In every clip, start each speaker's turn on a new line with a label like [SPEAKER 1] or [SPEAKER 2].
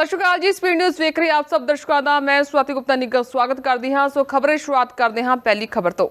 [SPEAKER 1] ਸਤਿ ਸ਼੍ਰੀ ਅਕਾਲ ਜੀ, speed news ਵੇਖ ਰਹੇ ਆਪ ਸਭ ਦਰਸ਼ਕਾਂ ਦਾ। ਮੈਂ ਸਵਾਤੀ ਗੁਪਤਾ ਨਿੱਘਾ ਸਵਾਗਤ ਕਰਦੀ ਹਾਂ। ਸੋ ਖਬਰੇ ਸ਼ੁਰੂਆਤ ਕਰਦੇ ਹਾਂ ਪਹਿਲੀ ਖਬਰ ਤੋਂ।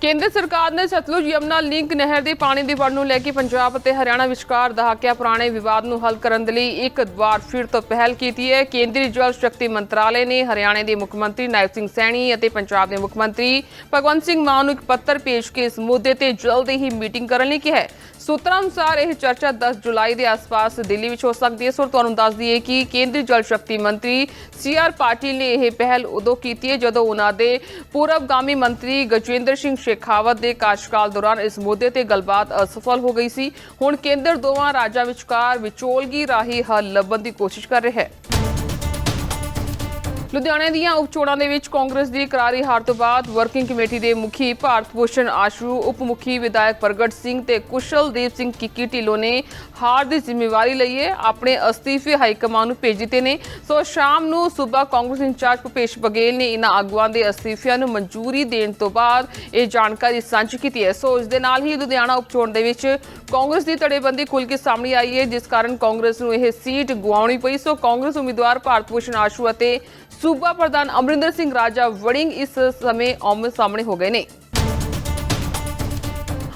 [SPEAKER 1] ਕੇਂਦਰ ਸਰਕਾਰ ਨੇ ਸਤਲੁਜ ਯਮਨਾ ਲਿੰਕ ਨਹਿਰ ਦੇ ਪਾਣੀ ਦੀ ਵੰਡ ਨੂੰ ਲੈ ਕੇ ਪੰਜਾਬ ਅਤੇ ਹਰਿਆਣਾ ਵਿਚਕਾਰ ਦਹਾਕਿਆਂ ਪੁਰਾਣੇ ਵਿਵਾਦ ਨੂੰ ਹੱਲ ਕਰਨ ਦੇ ਲਈ ਇੱਕ ਵਾਰ ਫਿਰ ਤੋਂ ਪਹਿਲ ਕੀਤੀ ਹੈ। ਕੇਂਦਰੀ ਜਲ ਸ਼ਕਤੀ ਮੰਤਰਾਲੇ ਨੇ ਹਰਿਆਣੇ ਦੇ ਮੁੱਖ ਮੰਤਰੀ ਨਾਇਬ ਸਿੰਘ ਸੈਣੀ ਅਤੇ ਪੰਜਾਬ ਦੇ ਮੁੱਖ ਮੰਤਰੀ ਭਗਵੰਤ ਸਿੰਘ ਮਾਨ ਨੂੰ ਇੱਕ ਪੱਤਰ ਭੇਜ ਕੇ ਇਸ ਮੁੱਦੇ ਤੇ ਜਲਦੀ ਹੀ ਮੀਟਿੰਗ ਕਰਨ ਲਈ ਕਿਹਾ ਹੈ। ਸੂਤਰਾਂ ਅਨੁਸਾਰ ਇਹ ਚਰਚਾ 10 ਜੁਲਾਈ ਦੇ ਆਸ-ਪਾਸ ਦਿੱਲੀ ਵਿੱਚ ਹੋ ਸਕਦੀ ਹੈ। ਸੋ ਤੁਹਾਨੂੰ ਦੱਸ ਦਈਏ ਕਿ ਕੇਂਦਰੀ ਜਲ ਸ਼ਕਤੀ ਮੰਤਰੀ ਸੀ ਆਰ ਪਾਟਿਲ ਨੇ ਇਹ ਪਹਿਲ ਉਦੋਂ ਕੀਤੀ ਹੈ ਜਦੋਂ ਉਹਨਾਂ ਦੇ ਪੂਰਬਗਾਮੀ ਮੰਤਰੀ ਗਜਵਿੰਦਰ ਸਿੰਘ ਸ਼ੇਖਾਵਤ ਦੇ ਕਾਰਜਕਾਲ ਦੌਰਾਨ ਇਸ ਮੁੱਦੇ ਤੇ ਗੱਲਬਾਤ ਅਸਫਲ ਹੋ ਗਈ ਸੀ। ਹੁਣ ਕੇਂਦਰ ਦੋਵਾਂ ਰਾਜਾਂ ਵਿਚਕਾਰ ਵਿਚੋਲਗੀ ਰਾਹੀਂ ਹੱਲ ਲੱਭਣ ਦੀ ਕੋਸ਼ਿਸ਼ ਕਰ ਰਿਹਾ ਹੈ। ਲੁਧਿਆਣੇ ਦੀਆਂ ਉਪ ਚੋਣਾਂ ਦੇ ਵਿੱਚ ਕਾਂਗਰਸ ਦੀ ਕਰਾਰੀ ਹਾਰ ਤੋਂ ਬਾਅਦ ਵਰਕਿੰਗ ਕਮੇਟੀ ਦੇ ਮੁਖੀ ਭਾਰਤ ਭੂਸ਼ਣ ਆਸ਼ੂ, ਉਪ ਮੁਖੀ ਵਿਧਾਇਕ ਪ੍ਰਗਟ ਸਿੰਘ ਤੇ ਕੁਸ਼ਲਦੀਪ ਸਿੰਘ ਕਿੱਕੀ ਢਿੱਲੋਂ ਨੇ ਹਾਰ ਦੀ ਜ਼ਿੰਮੇਵਾਰੀ ਲਈ ਹੈ, ਆਪਣੇ ਅਸਤੀਫੇ ਹਾਈ ਕਮਾਨ ਨੂੰ ਭੇਜ ਦਿੱਤੇ ਨੇ। ਸੋ ਸ਼ਾਮ ਨੂੰ ਸੂਬਾ ਕਾਂਗਰਸ ਇੰਚਾਰਜ ਭੁਪੇਸ਼ ਬਗੇਲ ਨੇ ਇਹਨਾਂ ਆਗੂਆਂ ਦੇ ਅਸਤੀਫਿਆਂ ਨੂੰ ਮਨਜ਼ੂਰੀ ਦੇਣ ਤੋਂ ਬਾਅਦ ਇਹ ਜਾਣਕਾਰੀ ਸਾਂਝੀ ਕੀਤੀ ਹੈ। ਸੋ ਇਸ ਦੇ ਨਾਲ ਹੀ ਲੁਧਿਆਣਾ ਉਪ ਚੋਣ ਦੇ ਵਿੱਚ ਕਾਂਗਰਸ ਦੀ ਧੜੇਬੰਦੀ ਖੁੱਲ ਕੇ ਸਾਹਮਣੇ ਆਈ ਹੈ, ਜਿਸ ਕਾਰਨ ਕਾਂਗਰਸ ਨੂੰ ਇਹ ਸੀਟ ਗੁਆਉਣੀ ਪਈ। ਸੋ ਕਾਂਗਰਸ ਉਮੀਦਵਾਰ ਭਾਰਤ ਭੂਸ਼ਣ ਆਸ਼ੂ ਅਤੇ ਸੂਬਾ ਪ੍ਰਧਾਨ ਅਮਰਿੰਦਰ ਸਿੰਘ ਰਾਜਾ ਵੜਿੰਗ ਇਸ ਸਮੇਂ ਆਮਣੇ ਸਾਹਮਣੇ ਹੋ ਗਏ ਨੇ।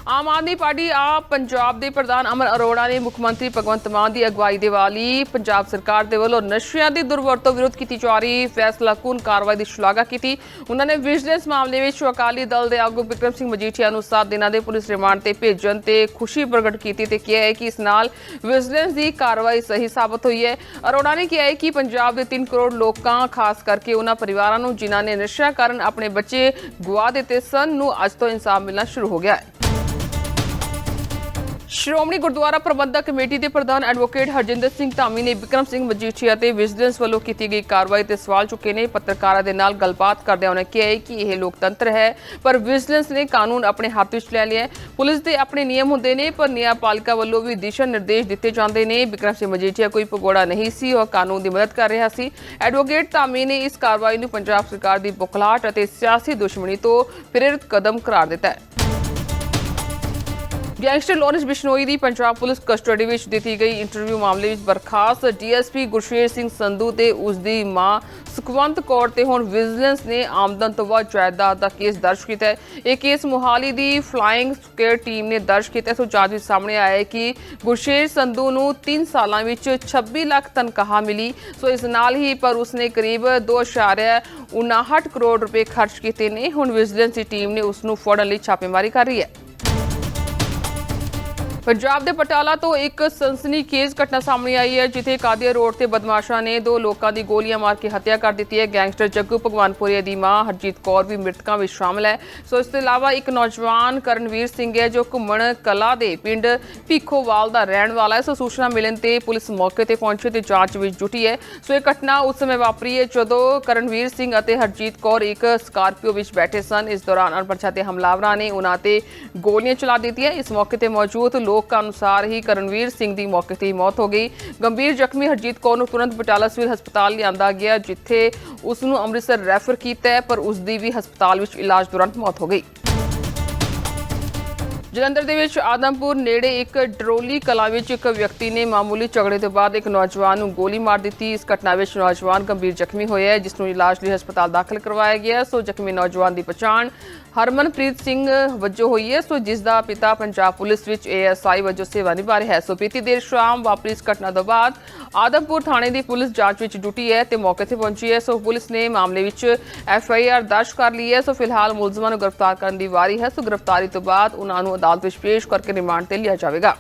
[SPEAKER 1] ਆਮ ਆਦਮੀ ਪਾਰਟੀ ਆਪ ਪੰਜਾਬ ਦੇ ਪ੍ਰਧਾਨ ਅਮਰ ਅਰੋੜਾ ਨੇ ਮੁੱਖ ਮੰਤਰੀ ਭਗਵੰਤ ਮਾਨ ਦੀ ਅਗਵਾਈ ਦੇ ਵਾਲੀ ਪੰਜਾਬ ਸਰਕਾਰ ਦੇ ਵੱਲੋਂ ਨਸ਼ਿਆਂ ਦੀ ਦੁਰਵਰਤੋਂ ਵਿਰੁੱਧ ਕੀਤੀ ਜਾ ਰਹੀ ਫੈਸਲਾਕੁਨ ਕਾਰਵਾਈ ਦੀ ਸ਼ਲਾਘਾ ਕੀਤੀ। ਉਹਨਾਂ ਨੇ ਵਿਜੀਲੈਂਸ ਮਾਮਲੇ ਵਿੱਚ ਅਕਾਲੀ ਦਲ ਦੇ ਆਗੂ ਵਿਕਰਮ ਸਿੰਘ ਮਜੀਠੀਆ ਨੂੰ 7 ਦਿਨਾਂ ਦੇ ਪੁਲਿਸ ਰਿਮਾਂਡ ਤੇ ਭੇਜਣ ਤੇ ਖੁਸ਼ੀ ਪ੍ਰਗਟ ਕੀਤੀ ਤੇ ਕਿਹਾ ਹੈ ਕਿ ਇਸ ਨਾਲ ਵਿਜੀਲੈਂਸ ਦੀ ਕਾਰਵਾਈ ਸਹੀ ਸਾਬਤ ਹੋਈ ਹੈ। ਅਰੋੜਾ ਨੇ ਕਿਹਾ ਹੈ ਕਿ ਪੰਜਾਬ ਦੇ 3 ਕਰੋੜ ਲੋਕਾਂ, ਖਾਸ ਕਰਕੇ ਉਹਨਾਂ ਪਰਿਵਾਰਾਂ ਨੂੰ ਜਿਨ੍ਹਾਂ ਨੇ ਨਸ਼ਾ ਕਾਰਨ ਆਪਣੇ ਬੱਚੇ ਗੁਆ ਦਿੱਤੇ ਸਨ, ਨੂੰ ਅੱਜ ਤੋਂ ਇਨਸਾਫ ਮਿਲਣਾ ਸ਼ੁਰੂ ਹੋ ਗਿਆ ਹੈ। ਸ਼੍ਰੋਮਣੀ ਗੁਰਦੁਆਰਾ ਪ੍ਰਬੰਧਕ ਕਮੇਟੀ ਦੇ ਪ੍ਰਧਾਨ ਐਡਵੋਕੇਟ ਹਰਜਿੰਦਰ ਸਿੰਘ ਧਾਮੀ ਨੇ ਵਿਕਰਮ ਸਿੰਘ ਮਜੀਠੀਆ ਤੇ ਵਿਜੀਲੈਂਸ ਵੱਲੋਂ ਕੀਤੀ ਗਈ ਕਾਰਵਾਈ ਤੇ ਸਵਾਲ ਚੁੱਕੇ ਨੇ। ਪੱਤਰਕਾਰਾਂ ਦੇ ਨਾਲ ਗੱਲਬਾਤ ਕਰਦਿਆਂ ਉਹਨੇ ਕਿਹਾ ਕਿ ਇਹ ਲੋਕਤੰਤਰ ਹੈ, ਪਰ ਵਿਜੀਲੈਂਸ ਨੇ ਕਾਨੂੰਨ ਆਪਣੇ ਹੱਥ ਵਿੱਚ ਲੈ ਲਿਆ ਪੁਲਿਸ ਦੇ ਆਪਣੇ ਨਿਯਮ ਹੁੰਦੇ ਨੇ, ਪਰ ਨਿਆਂਪਾਲਿਕਾ ਵੱਲੋਂ ਵੀ ਦਿਸ਼ਾ ਨਿਰਦੇਸ਼ ਦਿੱਤੇ ਜਾਂਦੇ ਨੇ। ਵਿਕਰਮ ਸਿੰਘ ਮਜੀਠੀਆ ਕੋਈ ਭਗੋੜਾ ਨਹੀਂ ਸੀ ਔਰ ਕਾਨੂੰਨ ਦੀ ਮਦਦ ਕਰ ਰਿਹਾ ਸੀ। ਐਡਵੋਕੇਟ ਧਾਮੀ ਨੇ ਇਸ ਕਾਰਵਾਈ ਨੂੰ ਪੰਜਾਬ ਸਰਕਾਰ ਦੀ ਬੁਖਲਾਹਟ ਅਤੇ ਸਿਆਸੀ ਦੁਸ਼ਮਣੀ ਤੋਂ ਪ੍ਰੇਰਿਤ ਕਦਮ ਕਰਾਰ ਦਿੱਤਾ ਹੈ। ਗੈਂਗਸਟਰ ਲੋਰੈਂਸ ਬਿਸ਼ਨੋਈ ਦੀ ਪੰਜਾਬ ਪੁਲਿਸ ਕਸਟਡੀ ਵਿੱਚ ਦਿੱਤੀ ਗਈ ਇੰਟਰਵਿਊ ਮਾਮਲੇ ਵਿੱਚ ਬਰਖਾਸਤ। D S P Gursher Singh Sandhu ਤੇ ਉਸ ਦੀ ਮਾਂ ਸੁਖਵੰਤ ਕੌਰ ਤੇ ਹੁਣ ਵਿਜੀਲੈਂਸ ਨੇ ਆਮਦਨ ਤੋਂ ਵੱਧ ਜਾਇਦਾਦ ਦਾ ਕੇਸ ਦਰਜ ਕੀਤਾ ਹੈ। ਇਹ ਕੇਸ ਮੁਹਾਲੀ ਦੀ ਫਲਾਈਂਗ ਸਕੁਐਡ ਟੀਮ ਨੇ ਦਰਜ ਕੀਤਾ ਸੋ ਜਾਂਚ ਵਿੱਚ ਸਾਹਮਣੇ ਆਇਆ ਹੈ ਕਿ ਗੁਰਸ਼ੇਰ ਸੰਧੂ ਨੂੰ 3 ਸਾਲਾਂ ਵਿੱਚ 26 ਲੱਖ ਤਨਖਾਹ ਮਿਲੀ। ਸੋ ਇਸ ਨਾਲ ਹੀ ਪਰ ਉਸਨੇ ਕਰੀਬ 2.59 ਕਰੋੜ ਰੁਪਏ ਖਰਚ ਕੀਤੇ ਨੇ। ਹੁਣ ਵਿਜੀਲੈਂਸ ਦੀ ਟੀਮ ਨੇ ਉਸ ਨੂੰ ਫੜਨ ਲਈ ਛਾਪੇਮਾਰੀ ਕਰ ਰਹੀ ਹੈ। ਪੰਜਾਬ ਦੇ ਪਟਿਆਲਾ ਤੋਂ ਇੱਕ ਸਨਸਨੀਖੇਜ਼ ਘਟਨਾ ਸਾਹਮਣੇ ਆਈ ਹੈ, ਜਿੱਥੇ ਕਾਦੀਆ ਰੋਡ ਤੇ ਬਦਮਾਸ਼ਾਂ ਨੇ ਦੋ ਲੋਕਾਂ ਦੀ ਗੋਲੀਆਂ ਮਾਰ ਕੇ ਹੱਤਿਆ ਕਰ ਦਿੱਤੀ ਹੈ। ਗੈਂਗਸਟਰ ਜੱਗੂ ਭਗਵਾਨਪੁਰੀਆ ਦੀ ਮਾਂ ਹਰਜੀਤ ਕੌਰ ਵੀ ਮ੍ਰਿਤਕਾਂ ਵਿੱਚ ਸ਼ਾਮਲ ਹੈ। ਸੋ ਇਸ ਤੋਂ ਇਲਾਵਾ ਇੱਕ ਨੌਜਵਾਨ ਕਰਨਵੀਰ ਸਿੰਘ ਹੈ, ਜੋ ਘੁੰਮਣ ਕਲਾ ਦੇ ਪਿੰਡ ਭੀਖੋਵਾਲ ਦਾ ਰਹਿਣ ਵਾਲਾ ਹੈ। ਸੋ ਸੂਚਨਾ ਮਿਲਣ ਤੇ ਪੁਲਿਸ ਮੌਕੇ ਤੇ ਪਹੁੰਚੀ ਤੇ ਜਾਂਚ ਵਿੱਚ ਜੁਟੀ ਹੈ। ਸੋ ਇਹ ਘਟਨਾ ਉਸ ਸਮੇਂ ਵਾਪਰੀ ਹੈ, ਜਦੋਂ ਕਰਨਵੀਰ ਸਿੰਘ ਅਤੇ ਹਰਜੀਤ ਕੌਰ ਇੱਕ ਸਕਾਰਪੀਓ ਵਿੱਚ ਬੈਠੇ ਸਨ। ਇਸ ਦੌਰਾਨ ਅਣਪਛਾਤੇ ਹਮਲਾਵਰਾਂ ਨੇ ਉਹਨਾਂ ਤੇ ਗੋਲੀਆਂ ਚਲਾ ਦਿੱਤੀਆਂ। ਇਸ ਮੌਕੇ ਤੇ ਮੌਜੂਦ ਲੋਕਾਂ ਅਨੁਸਾਰ ਹੀ ਕਰਨਵੀਰ ਸਿੰਘ ਦੀ ਮੌਕੇ ਤੇ ਹੀ ਮੌਤ ਹੋ ਗਈ। ਗੰਭੀਰ ਜ਼ਖਮੀ ਹਰਜੀਤ ਕੌਰ ਨੂੰ ਤੁਰੰਤ ਬਟਾਲਾ ਸਿਵਲ ਹਸਪਤਾਲ ਲਿਆਂਦਾ ਗਿਆ, ਜਿੱਥੇ ਉਸ ਨੂੰ ਅੰਮ੍ਰਿਤਸਰ ਰੈਫਰ ਕੀਤਾ ਪਰ ਉਸ ਦੀ ਵੀ ਹਸਪਤਾਲ ਵਿੱਚ ਇਲਾਜ ਦੌਰਾਨ ਮੌਤ ਹੋ ਗਈ। ਜਲੰਧਰ ਦੇ ਵਿੱਚ ਆਦਮਪੁਰ ਨੇੜੇ ਇੱਕ ਡਰੋਲੀ ਕਲਾ ਵਿੱਚ ਇੱਕ ਵਿਅਕਤੀ ਨੇ ਮਾਮੂਲੀ ਝਗੜੇ ਤੋਂ ਬਾਅਦ ਇੱਕ ਨੌਜਵਾਨ ਨੂੰ ਗੋਲੀ ਮਾਰ ਦਿੱਤੀ। ਇਸ ਘਟਨਾ ਵਿੱਚ ਨੌਜਵਾਨ ਗੰਭੀਰ ਜ਼ਖਮੀ ਹੋਇਆ ਹੈ, ਜਿਸ ਨੂੰ ਇਲਾਜ ਲਈ ਹਸਪਤਾਲ ਦਾਖਲ ਕਰਵਾਇਆ ਗਿਆ ਸੋ ਜ਼ਖਮੀ ਨੌਜਵਾਨ ਦੀ ਪਛਾਣ ਹਰਮਨਪ੍ਰੀਤ ਸਿੰਘ ਵਜੋਂ ਹੋਈ ਹੈ। ਸੋ ਜਿਸ ਦਾ ਪਿਤਾ ਪੰਜਾਬ ਪੁਲਿਸ ਵਿੱਚ ਏਐਸਆਈ ਵਜੋਂ ਸੇਵਾ ਨਿਭਾ ਰਿਹਾ ਹੈ। ਸੋ ਪੀਤੀ ਦੇਰ ਸ਼ਾਮ ਵਾਪਰੀ ਇਸ ਘਟਨਾ ਤੋਂ ਬਾਅਦ ਆਦਮਪੁਰ ਥਾਣੇ ਦੀ ਪੁਲਿਸ ਜਾਂਚ ਵਿੱਚ ਡਿਊਟੀ ਹੈ ਤੇ ਮੌਕੇ ਤੇ ਪਹੁੰਚੀ ਹੈ। ਸੋ ਪੁਲਿਸ ਨੇ ਮਾਮਲੇ ਵਿੱਚ ਐਫਆਈਆਰ ਦਰਜ ਕਰ ਲਈ ਹੈ। ਸੋ ਫਿਲਹਾਲ ਮੁਲਜ਼ਮਾਂ ਨੂੰ ਗ੍ਰਿਫਤਾਰ ਕਰਨ ਦੀ ਵਾਰੀ ਹੈ। ਸੋ ਗ੍ਰਿਫਤਾਰੀ ਤੋਂ ਬਾਅਦ ਉਹਨਾਂ ਨੂੰ ਅਦਾਲਤ ਵਿੱਚ ਪੇਸ਼ ਕਰਕੇ ਰਿਮਾਂਡ ਤੇ ਲਿਆ ਜਾਵੇਗਾ।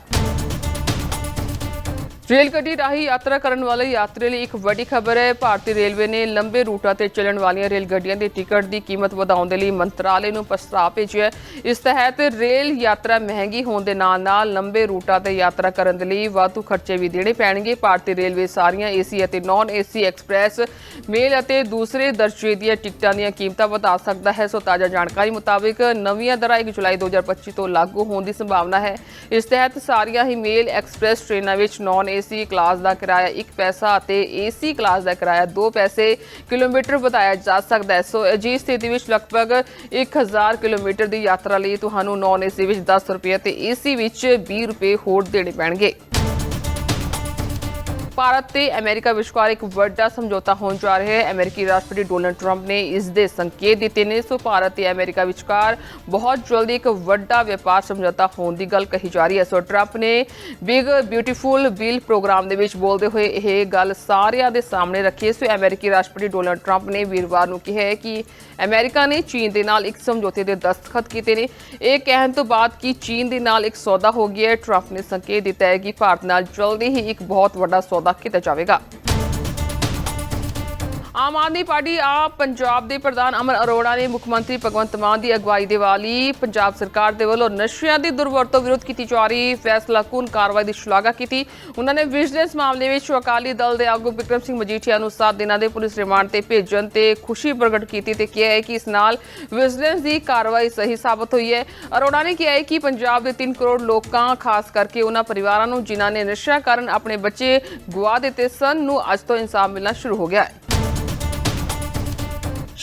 [SPEAKER 1] ਰੇਲ ਗੱਡੀ ਰਾਹੀਂ ਯਾਤਰਾ ਕਰਨ ਵਾਲੇ ਯਾਤਰੀ ਲਈ ਇੱਕ ਵੱਡੀ ਖਬਰ ਹੈ। ਭਾਰਤੀ ਰੇਲਵੇ ਨੇ ਲੰਬੇ ਰੂਟਾਂ ਤੇ ਚੱਲਣ ਵਾਲੀਆਂ ਰੇਲ ਗੱਡੀਆਂ ਦੀ ਟਿਕਟ ਦੀ ਕੀਮਤ ਵਧਾਉਣ ਦੇ ਲਈ ਮੰਤਰਾਲੇ ਨੂੰ ਪ੍ਰਸਤਾਵ ਭੇਜਿਆ ਇਸ ਤਹਿਤ ਰੇਲ ਯਾਤਰਾ ਮਹਿੰਗੀ ਹੋਣ ਦੇ ਨਾਲ-ਨਾਲ ਲੰਬੇ ਰੂਟਾਂ ਤੇ ਯਾਤਰਾ ਕਰਨ ਦੇ ਲਈ ਵਾਧੂ ਖਰਚੇ ਵੀ ਦੇਣੇ ਪੈਣਗੇ। ਭਾਰਤੀ ਰੇਲਵੇ ਸਾਰੀਆਂ ਏਸੀ ਅਤੇ ਨਾਨ ਏਸੀ ਐਕਸਪ੍ਰੈਸ, ਮੇਲ ਅਤੇ ਦੂਸਰੇ ਦਰਜੇ ਦੀਆਂ ਟਿਕਟਾਂ ਦੀਆਂ ਕੀਮਤਾਂ ਵਧਾ ਸਕਦਾ ਹੈ। ਸੋ ਤਾਜ਼ਾ ਜਾਣਕਾਰੀ ਮੁਤਾਬਕ ਨਵੀਆਂ ਦਰਾਂ 1 ਜੁਲਾਈ 2025 ਤੋਂ ਲਾਗੂ ਹੋਣ ਦੀ ਸੰਭਾਵਨਾ ਹੈ। ਇਸ ਤਹਿਤ ਸਾਰੀਆਂ ਹੀ ਮੇਲ ਐਕਸਪ੍ਰੈਸ ਟ੍ਰੇਨਾਂ ਵਿੱਚ ਨਾਨ ਏਸੀ ਕਲਾਸ ਦਾ ਕਿਰਾਇਆ 1 ਪੈਸਾ ਅਤੇ ਏਸੀ ਕਲਾਸ ਦਾ ਕਿਰਾਇਆ 2 ਪੈਸੇ ਕਿਲੋਮੀਟਰ ਵਧਾਇਆ ਜਾ ਸਕਦਾ ਹੈ। ਸੋ ਅਜਿਹੀ ਸਥਿਤੀ ਵਿੱਚ ਲਗਭਗ 1000 ਕਿਲੋਮੀਟਰ ਦੀ ਯਾਤਰਾ ਲਈ ਤੁਹਾਨੂੰ ਨਾਨ ਏਸੀ ਵਿੱਚ 10 ਰੁਪਏ ਤੇ ਏਸੀ ਵਿੱਚ 20 ਰੁਪਏ ਹੋਰ ਦੇਣੇ ਪੈਣਗੇ। ਭਾਰਤ ਤੇ ਅਮਰੀਕਾ ਵਿਚਕਾਰ ਇੱਕ ਵੱਡਾ ਸਮਝੌਤਾ ਹੋਣ ਜਾ ਰਿਹਾ ਹੈ। ਅਮਰੀਕੀ ਰਾਸ਼ਟਰਪਤੀ ਡੋਨਲਡ ਟਰੰਪ ਨੇ ਇਸ ਦੇ ਸੰਕੇਤ ਦਿੱਤੇ ਨੇ। ਸੋ ਭਾਰਤ ਤੇ ਅਮਰੀਕਾ ਵਿਚਕਾਰ ਬਹੁਤ ਜਲਦੀ ਇੱਕ ਵੱਡਾ ਵਪਾਰ ਸਮਝੌਤਾ ਹੋਣ ਦੀ ਗੱਲ ਕਹੀ ਜਾ ਰਹੀ ਹੈ। ਸੋ ਟਰੰਪ ਨੇ ਬਿਗ ਬਿਊਟੀਫੁਲ ਬਿਲ ਪ੍ਰੋਗਰਾਮ ਦੇ ਵਿੱਚ ਬੋਲਦੇ ਹੋਏ ਇਹ ਗੱਲ ਸਾਰਿਆਂ ਦੇ ਸਾਹਮਣੇ ਰੱਖੀ ਸੋ ਅਮਰੀਕੀ ਰਾਸ਼ਟਰਪਤੀ ਡੋਨਲਡ ਟਰੰਪ ਨੇ ਵੀਰਵਾਰ ਨੂੰ ਕਿਹਾ ਹੈ ਕਿ ਅਮਰੀਕਾ ਨੇ ਚੀਨ ਦੇ ਨਾਲ ਇੱਕ ਸਮਝੌਤੇ ਦੇ ਦਸਤਖਤ ਕੀਤੇ ਨੇ। ਇਹ ਕਹਿਣ ਤੋਂ ਬਾਅਦ ਕਿ ਚੀਨ ਦੇ ਨਾਲ ਇੱਕ ਸੌਦਾ ਹੋ ਗਿਆ ਹੈ। ਟਰੰਪ ਨੇ ਸੰਕੇਤ ਦਿੱਤਾ ਹੈ ਕਿ ਭਾਰਤ ਨਾਲ ਜਲਦੀ ਹੀ ਇੱਕ ਬਹੁਤ ਵੱਡਾ ਸੌਦਾ ਕੀਤਾ ਜਾਵੇਗਾ ਆਮ ਆਦਮੀ ਪਾਰਟੀ ਆ ਪੰਜਾਬ ਦੇ ਪ੍ਰਧਾਨ ਅਮਰ ਅਰੋੜਾ ਨੇ ਮੁੱਖ ਮੰਤਰੀ ਭਗਵੰਤ ਮਾਨ ਦੀ ਅਗਵਾਈ ਦੇ ਵਾਲੀ ਪੰਜਾਬ ਸਰਕਾਰ ਦੇ ਵੱਲੋਂ ਨਸ਼ਿਆਂ ਦੀ ਦੁਰਵਰਤੋਂ ਵਿਰੁੱਧ ਕੀਤੀ ਜਾ ਰਹੀ ਫੈਸਲਾਕੁਨ ਕਾਰਵਾਈ ਦੀ ਸ਼ਲਾਘਾ ਕੀਤੀ। ਉਹਨਾਂ ਨੇ ਵਿਜੀਲੈਂਸ ਮਾਮਲੇ ਵਿੱਚ ਅਕਾਲੀ ਦਲ ਦੇ ਆਗੂ ਵਿਕਰਮ ਸਿੰਘ ਮਜੀਠੀਆ ਨੂੰ 7 ਦਿਨਾਂ ਦੇ ਪੁਲਿਸ ਰਿਮਾਂਡ ਤੇ ਭੇਜਣ ਤੇ ਖੁਸ਼ੀ ਪ੍ਰਗਟ ਕੀਤੀ ਤੇ ਕਿਹਾ ਹੈ ਕਿ ਇਸ ਨਾਲ ਵਿਜੀਲੈਂਸ ਦੀ ਕਾਰਵਾਈ ਸਹੀ ਸਾਬਤ ਹੋਈ ਹੈ। ਅਰੋੜਾ ਨੇ ਕਿਹਾ ਹੈ ਕਿ ਪੰਜਾਬ ਦੇ 3 ਕਰੋੜ ਲੋਕਾਂ, ਖਾਸ ਕਰਕੇ ਉਹਨਾਂ ਪਰਿਵਾਰਾਂ ਨੂੰ ਜਿਨ੍ਹਾਂ ਨੇ ਨਸ਼ਾ ਕਾਰਨ ਆਪਣੇ ਬੱਚੇ ਗਵਾ ਦਿੱਤੇ ਸਨ, ਨੂੰ ਅੱਜ ਤੋਂ ਇਨਸਾਫ ਮਿਲਣਾ ਸ਼ੁਰੂ ਹੋ ਗਿਆ ਹੈ।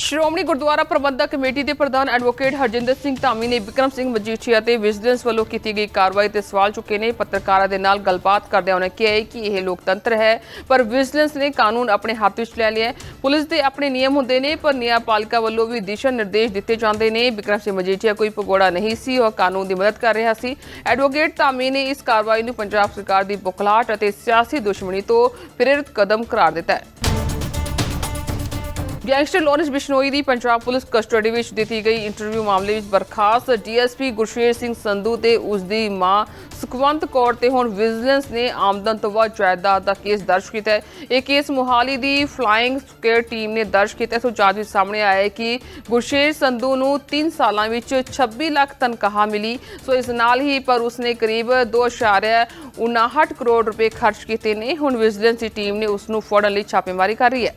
[SPEAKER 1] ਸ਼੍ਰੋਮਣੀ ਗੁਰਦੁਆਰਾ ਪ੍ਰਬੰਧਕ ਕਮੇਟੀ ਦੇ ਪ੍ਰਧਾਨ ਐਡਵੋਕੇਟ ਹਰਜਿੰਦਰ ਸਿੰਘ ਧਾਮੀ ਨੇ ਵਿਕਰਮ ਸਿੰਘ ਮਜੀਠੀਆ ਤੇ ਵਿਜੀਲੈਂਸ ਵੱਲੋਂ ਕੀਤੀ ਗਈ ਕਾਰਵਾਈ ਤੇ ਸਵਾਲ ਚੁੱਕੇ ਨੇ। ਪੱਤਰਕਾਰਾਂ ਦੇ ਨਾਲ ਗੱਲਬਾਤ ਕਰਦਿਆਂ ਉਹਨਾਂ ਕਿਹਾ ਕਿ ਇਹ ਲੋਕਤੰਤਰ ਹੈ, ਪਰ ਵਿਜੀਲੈਂਸ ਨੇ ਕਾਨੂੰਨ ਆਪਣੇ ਹੱਥ ਵਿੱਚ ਲੈ ਲਿਆ ਪੁਲਿਸ ਦੇ ਆਪਣੇ ਨਿਯਮ ਹੁੰਦੇ ਨੇ, ਪਰ ਨਿਆਂਪਾਲਿਕਾ ਵੱਲੋਂ ਵੀ ਦਿਸ਼ਾ ਨਿਰਦੇਸ਼ ਦਿੱਤੇ ਜਾਂਦੇ ਨੇ। ਵਿਕਰਮ ਸਿੰਘ ਮਜੀਠੀਆ ਕੋਈ ਭਗੋੜਾ ਨਹੀਂ ਸੀ, ਉਹ ਕਾਨੂੰਨ ਦੀ ਮਦਦ ਕਰ ਰਿਹਾ ਸੀ। ਐਡਵੋਕੇਟ ਧਾਮੀ ਨੇ ਇਸ ਕਾਰਵਾਈ ਨੂੰ ਪੰਜਾਬ ਸਰਕਾਰ ਦੀ ਬੁਖਲਾਹਟ ਅਤੇ ਸਿਆਸੀ ਦੁਸ਼ਮਣੀ ਤੋਂ ਪ੍ਰੇਰਿਤ ਕਦਮ ਕਰਾਰ ਦਿੱਤਾ ਹੈ। ਗੈਂਗਸਟਰ ਲੋਰੈਂਸ ਬਿਸ਼ਨੋਈ ਦੀ ਪੰਜਾਬ ਪੁਲਿਸ ਕਸਟਡੀ ਵਿੱਚ ਦਿੱਤੀ ਗਈ ਇੰਟਰਵਿਊ ਮਾਮਲੇ ਵਿੱਚ ਬਰਖਾਸਤ। D S P Gursher Singh Sandhu ਤੇ ਉਸ ਦੀ ਮਾਂ ਸੁਖਵੰਤ ਕੌਰ ਤੇ ਹੁਣ ਵਿਜੀਲੈਂਸ ਨੇ ਆਮਦਨ ਤੋਂ ਵੱਧ ਜਾਇਦਾਦ ਦਾ ਕੇਸ ਦਰਜ ਕੀਤਾ ਹੈ। ਇਹ ਕੇਸ ਮੁਹਾਲੀ ਦੀ ਫਲਾਈਂਗ ਸਕੁਐਡ ਟੀਮ ਨੇ ਦਰਜ ਕੀਤਾ ਸੋ ਜਾਂਚ ਵਿੱਚ ਸਾਹਮਣੇ ਆਇਆ ਹੈ ਕਿ ਗੁਰਸ਼ੇਰ ਸੰਧੂ ਨੂੰ 3 ਸਾਲਾਂ ਵਿੱਚ 26 ਲੱਖ ਤਨਖਾਹ ਮਿਲੀ। ਸੋ ਇਸ ਨਾਲ ਹੀ ਪਰ ਉਸਨੇ ਕਰੀਬ 2.59 ਕਰੋੜ ਰੁਪਏ ਖਰਚ ਕੀਤੇ ਨੇ। ਹੁਣ ਵਿਜੀਲੈਂਸ ਦੀ ਟੀਮ ਨੇ ਉਸ ਨੂੰ ਫੜਨ ਲਈ ਛਾਪੇਮਾਰੀ ਕਰ ਰਹੀ ਹੈ।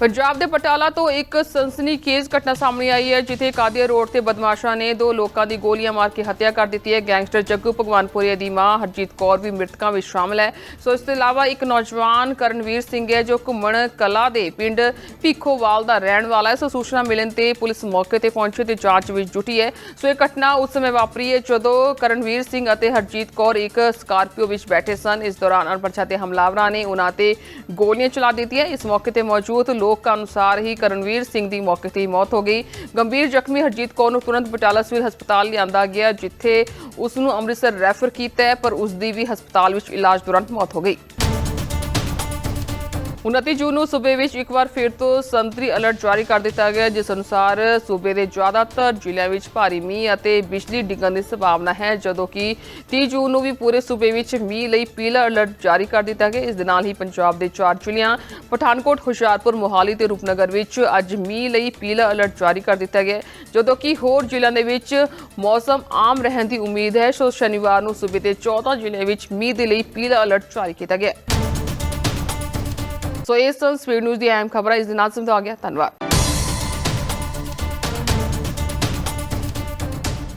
[SPEAKER 1] ਪੰਜਾਬ ਦੇ ਪਟਾਲਾ ਤੋਂ ਇੱਕ ਸਨਸਨੀਖੇਜ਼ ਘਟਨਾ ਸਾਹਮਣੇ ਆਈ ਹੈ, ਜਿੱਥੇ ਕਾਦੀਆ ਰੋਡ ਤੇ ਬਦਮਾਸ਼ਾਂ ਨੇ ਦੋ ਲੋਕਾਂ ਦੀ ਗੋਲੀਆਂ ਮਾਰ ਕੇ ਹੱਤਿਆ ਕਰ ਦਿੱਤੀ ਹੈ। ਗੈਂਗਸਟਰ ਜੱਗੂ ਭਗਵਾਨਪੁਰੀਆ ਦੀ ਮਾਂ ਹਰਜੀਤ ਕੌਰ ਵੀ ਮ੍ਰਿਤਕਾਂ ਵਿੱਚ ਸ਼ਾਮਲ ਹੈ। ਸੋ ਇਸ ਤੋਂ ਇਲਾਵਾ ਇੱਕ ਨੌਜਵਾਨ ਕਰਨਵੀਰ ਸਿੰਘ ਹੈ, ਜੋ ਘੁੰਮਣ ਕਲਾ ਦੇ ਪਿੰਡ ਭੀਖੋਵਾਲ ਦਾ ਰਹਿਣ ਵਾਲਾ ਹੈ। ਸੋ ਸੂਚਨਾ ਮਿਲਣ ਤੇ ਪੁਲਿਸ ਮੌਕੇ ਤੇ ਪਹੁੰਚੀ ਤੇ ਜਾਂਚ ਵਿੱਚ ਜੁਟੀ ਹੈ। ਸੋ ਇਹ ਘਟਨਾ ਉਸ ਸਮੇਂ ਵਾਪਰੀ ਹੈ, ਜਦੋਂ ਕਰਨਵੀਰ ਸਿੰਘ ਅਤੇ ਹਰਜੀਤ ਕੌਰ ਇੱਕ ਸਕਾਰਪੀਓ ਵਿੱਚ ਬੈਠੇ ਸਨ। ਇਸ ਦੌਰਾਨ ਅਣਪਛਾਤੇ ਹਮਲਾਵਰਾਂ ਨੇ ਉਹਨਾਂ ਤੇ ਗੋਲੀਆਂ ਚਲਾ ਦਿੱਤੀਆਂ। ਇਸ ਮੌਕੇ ਤੇ ਮੌਜੂਦ ਲੋਕ ਅਨੁਸਾਰ ਹੀ ਕਰਨਵੀਰ ਸਿੰਘ ਦੀ ਮੌਕੇ ਤੇ ਹੀ ਮੌਤ ਹੋ ਗਈ। ਗੰਭੀਰ ਜ਼ਖਮੀ ਹਰਜੀਤ ਕੌਰ ਨੂੰ ਤੁਰੰਤ ਬਟਾਲਾ ਸਿਵਲ ਹਸਪਤਾਲ ਲਿਆਂਦਾ ਗਿਆ, ਜਿੱਥੇ ਉਸ ਨੂੰ ਅੰਮ੍ਰਿਤਸਰ ਰੈਫਰ ਕੀਤਾ ਹੈ, ਪਰ ਉਸ ਦੀ ਵੀ ਹਸਪਤਾਲ ਵਿੱਚ ਇਲਾਜ ਦੌਰਾਨ ਮੌਤ ਹੋ ਗਈ। 29 ਜੂਨ ਨੂੰ ਸੂਬੇ ਵਿੱਚ ਇੱਕ ਵਾਰ ਫਿਰ ਤੋਂ ਸੰਤਰੀ ਅਲਰਟ ਜਾਰੀ ਕਰ ਦਿੱਤਾ ਗਿਆ, ਜਿਸ ਅਨੁਸਾਰ ਸੂਬੇ ਦੇ ਜ਼ਿਆਦਾਤਰ ਜ਼ਿਲ੍ਹਿਆਂ ਵਿੱਚ ਭਾਰੀ ਮੀਂਹ ਅਤੇ ਬਿਜਲੀ ਡਿੱਗਣ ਦੀ ਸੰਭਾਵਨਾ ਹੈ, ਜਦੋਂ ਕਿ 30 ਜੂਨ ਨੂੰ ਵੀ ਪੂਰੇ ਸੂਬੇ ਵਿੱਚ ਮੀਂਹ ਲਈ ਪੀਲਾ ਅਲਰਟ ਜਾਰੀ ਕਰ ਦਿੱਤਾ ਗਿਆ। ਇਸ ਦੇ ਨਾਲ ਹੀ ਪੰਜਾਬ ਦੇ ਚਾਰ ਜ਼ਿਲ੍ਹਿਆਂ, ਪਠਾਨਕੋਟ, ਹੁਸ਼ਿਆਰਪੁਰ, ਮੋਹਾਲੀ ਤੇ ਰੂਪਨਗਰ ਵਿੱਚ ਅੱਜ ਮੀਂਹ ਲਈ ਪੀਲਾ ਅਲਰਟ ਜਾਰੀ ਕਰ ਦਿੱਤਾ ਗਿਆ, ਜਦੋਂ ਕਿ ਹੋਰ ਜ਼ਿਲ੍ਹਿਆਂ ਦੇ ਵਿੱਚ ਮੌਸਮ ਆਮ ਰਹਿਣ ਦੀ ਉਮੀਦ ਹੈ। ਸੋ ਸ਼ਨੀਵਾਰ ਨੂੰ ਸੂਬੇ ਦੇ 14 ਜ਼ਿਲ੍ਹਿਆਂ ਵਿੱਚ ਮੀਂਹ ਦੇ ਲਈ ਪੀਲਾ ਅਲਰਟ ਜਾਰੀ ਕੀਤਾ ਗਿਆ। ਸੋ ਇਸ ਸਨ ਸਪੀਡ ਨਿਊਜ਼ ਦੀ ਅਹਿਮ ਖਬਰਾਂ ਇਸ ਦੇ ਨਾਲ ਸਮਝਾ ਗਿਆ। ਧੰਨਵਾਦ।